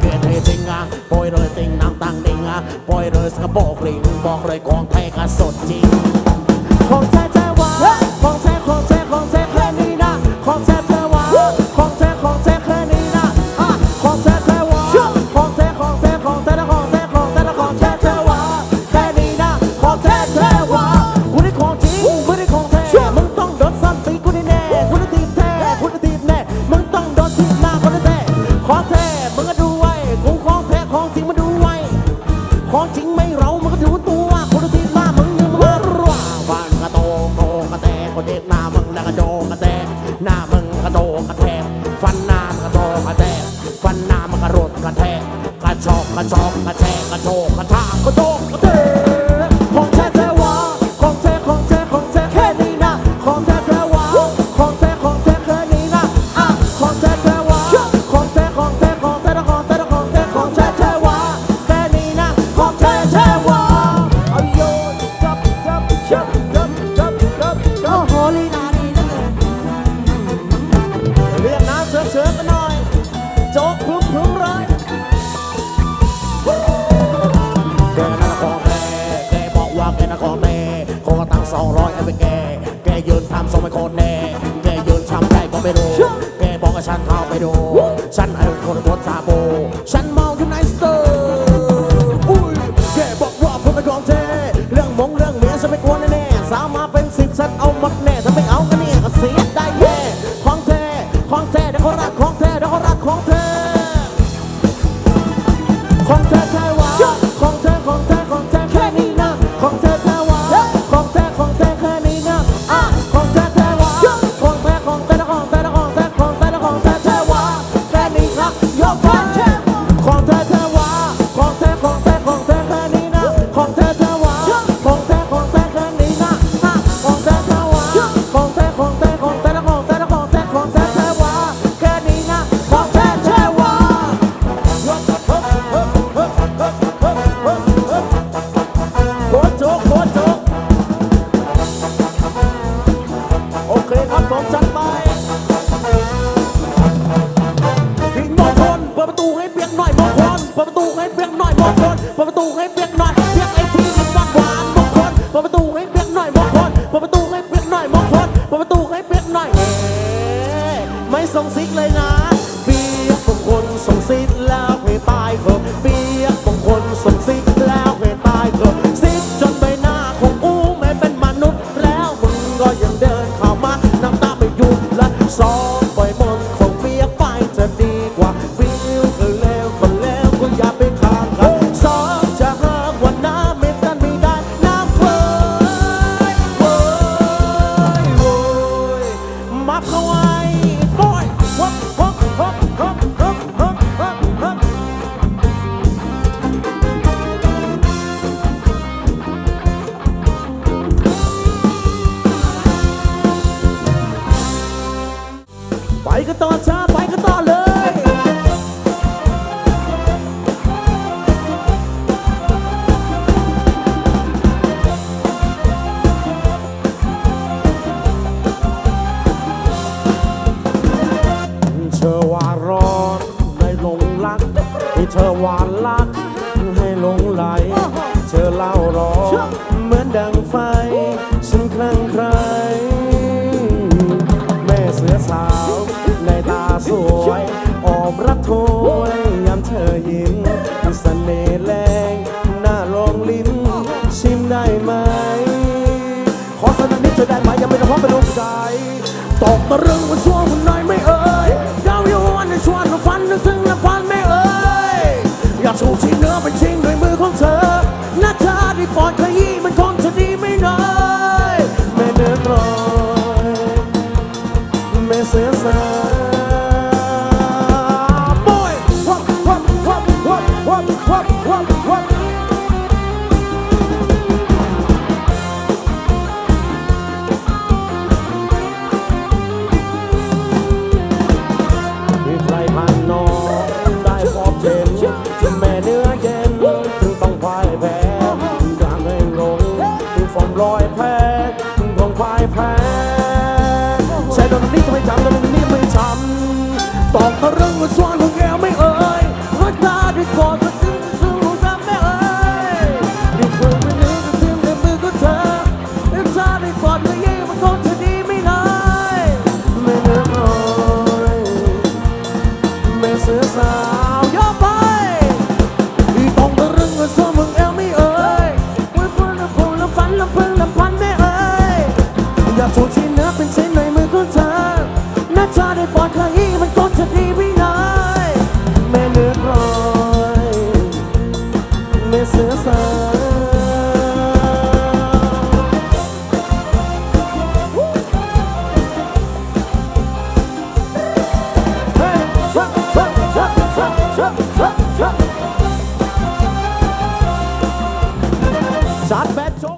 เกิดเห้ติงอะปล่อยเลยติงนางตังดิงอะปล่อยเลยสกบอกลิงบอกเลยของไทยก็สดจริงของแท้แท้ว่าของแท้ของ 说我 เปแก แกยืนทำสรงไม่โคนแน่ แกยืนทำใจก็ไม่รู้ แกบอกกับฉันเข้าไปดู ฉันไอ้คนโคตรซาโบ ฉันมองอยู่ไนสเตอร์อุ้ย แกบอกว่าผมเป็นของเท้เรื่องมงเรื่องเมียฉันไม่กลัวแน่สาวมาเป็นสิบฉันเอาหมดแน่ถ้าไม่เอากัน ไม่ส่งซิกเลยนะ เปียกบางคนส่งซิกแล้วไม่ตายเถอะเปียกบางคนส่งซิก ไปก็ต่อช้าไปก็ต่อเลยเธอว่าร้อนใด้หลงรักที่เธอว่ารักให้หลงไหล เธอเล่าร้อน คู่ยามเธอยิ้มมีเสน่ห์แรงหน้าลองลิ้มชิมได้ไหม ขอสนับนิดจะได้ไหมยังไม่ต้องพร้อมเป็นดวงใจตกตะรึงวันช่วงคุณน้อยไม่เอ่ยดาวอยู่วันในชวนฝันนึกถึงและพันไม่เอ่ยอยากชูที่เนื้อไป็นชี รอยแพ้มึงคงควายแพ้ใช่โดนนี่ทำไมจำโดนนี่ทำไม่จำตอกบเรื่องว่าสวรรของแกไม่เอ่ย